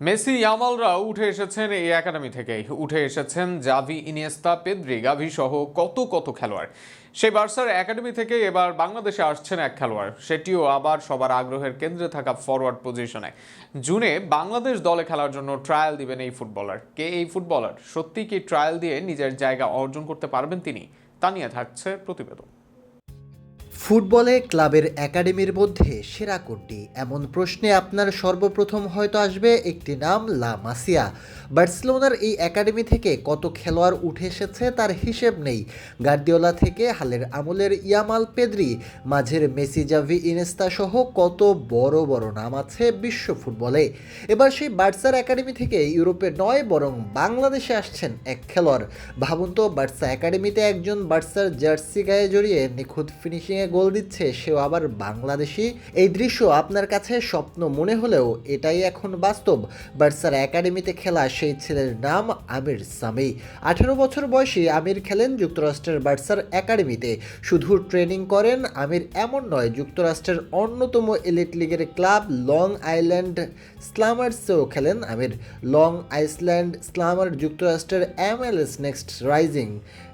Messi ইয়ামালরা উঠে এসেছেন এই একাডেমি থেকেই। উঠে এসেছেন জাভি ইনিয়েস্তা, পেদ্রি, গাভি সহ কত কত খেলোয়াড়। সেই বার্সার একাডেমি থেকে এবার বাংলাদেশে আসছেন এক খেলোয়াড়। সেটিও আবার সবার আগ্রহের কেন্দ্রে থাকা ফরওয়ার্ড পজিশনে জুনে বাংলাদেশ দলে খেলার জন্য ট্রায়াল দিবেন এই ফুটবলার কে এই ফুটবলার সত্যি কি ট্রায়াল দিয়ে নিজের জায়গা অর্জন করতে পারবেন তিনি? তা নিয়ে থাকছে প্রতিবেদন। ফুটবলে ক্লাবের একাডেমির মধ্যে সেরা কোনটি? এমন প্রশ্নে আপনার সর্বপ্রথম হয়তো আসবে একটি নাম, লা মাসিয়া। বার্সেলোনার এই একাডেমি থেকে কত খেলোয়াড় উঠে এসেছে তার হিসেব নেই। গার্দিওলা থেকে হালের আমলের ইয়ামাল পেদ্রি, মাঝের মেসি, জাভি, ইনেস্তা সহ কত বড় বড় নাম আছে বিশ্ব ফুটবলে। এবার সেই বার্সার একাডেমি থেকে ইউরোপে নয়, বরং বাংলাদেশে আসছেন এক খেলোয়াড়। ভাবুন তো, বার্সা একাডেমিতে একজন বার্সার জার্সি গায়ে জড়িয়ে নিখুঁত ফিনিশিংয়ে গোল দিচ্ছে, সেও আবার বাংলাদেশি। এই দৃশ্য আপনার কাছে স্বপ্ন মনে হলেও এটাই এখন বাস্তব। বার্সার একাডেমিতে খেলা সেই ছেলের নাম আমির সামি। আঠেরো বছর বয়সী আমির খেলেন যুক্তরাষ্ট্রের বার্সার একাডেমিতে। শুধু ট্রেনিং করেন আমির এমন নয়, যুক্তরাষ্ট্রের অন্যতম এলিট লিগের ক্লাব লং আইল্যান্ড স্লামার্সেও খেলেন আমির। লং আইসল্যান্ড স্লামার যুক্তরাষ্ট্রের MLS next rising.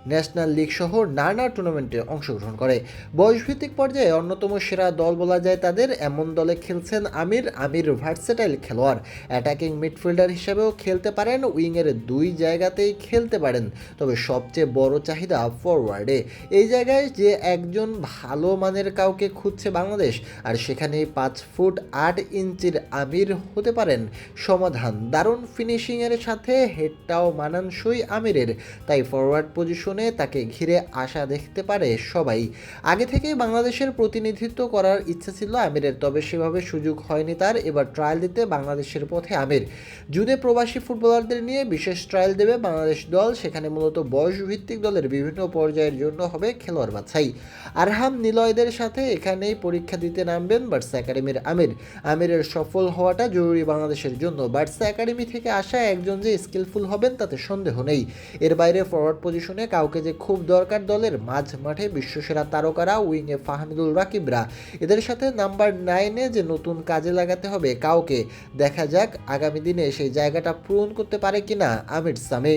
National league সহ নানা টুর্নামেন্টে অংশগ্রহণ করে। বয়সভিত্তিক পর্যায়ে অন্যতম সেরা দল বলা যায় তাদের। এমন দলে খেলছেন আমির। আমির ভার্সেটাইল খেলোয়াড়। অ্যাটাকিং মিডফিল্ডার হিসেবেও খেলতে পারেন। উইংয়ের দুই জায়গাতেই খেলতে পারেন। তবে সবচেয়ে বড় চাহিদা ফরওয়ার্ডে এই জায়গায় যে একজন ভালো মানের কাউকে খুঁজছে বাংলাদেশ, আর সেখানে পাঁচ ফুট আট ইঞ্চির আমির হতে পারেন। সমাধান, দারুণ ফিনিশিংয়ের সাথে হেডটাও মানানসই আমিরের। তাই ফরওয়ার্ড পজিশনে তাকে ঘিরে আশা দেখতে পারে সবাই। আগে থেকেই বাংলাদেশের প্রতিনিধিত্ব করার ইচ্ছা ছিল আমিরের, তবে সেভাবে সুযোগ হয়নি তার। এবার ট্রায়াল দিতে বাংলাদেশের পথে আমির। জুনে প্রবাসী ফুটবলারদের নিয়ে বিশেষ ট্রায়াল দেবে বাংলাদেশ দল। সেখানে মূলত বয়স ভিত্তিক দলের বিভিন্ন পর্যায়ের জন্য হবে খেলোয়াড় বাছাই। আরহাম নিলয়দের সাথে এখানেই পরীক্ষা দিতে নামবেন বার্সা একাডেমির আমির। আমিরের সফল হওয়াটা জরুরি বাংলাদেশের জন্য। বার্সা একাডেমি থেকে আসা একজন যে স্কিলফুল হবেন তাতে সন্দেহ নেই। এর বাইরে ফরওয়ার্ড পজিশনে কাউকে যে খুব দরকার দলের মাঝ মাঠে বিশ্বসেরা তারকারা উইংয়ে ফাহমিদুল রাকিবরা। এদের সাথে নাম্বার নাইনে যে নতুন কাজে লাগাতে হবে কাউকে, দেখা যাক আগামী দিনে সেই জায়গাটা পূরণ করতে পারে কিনা আমির সামি।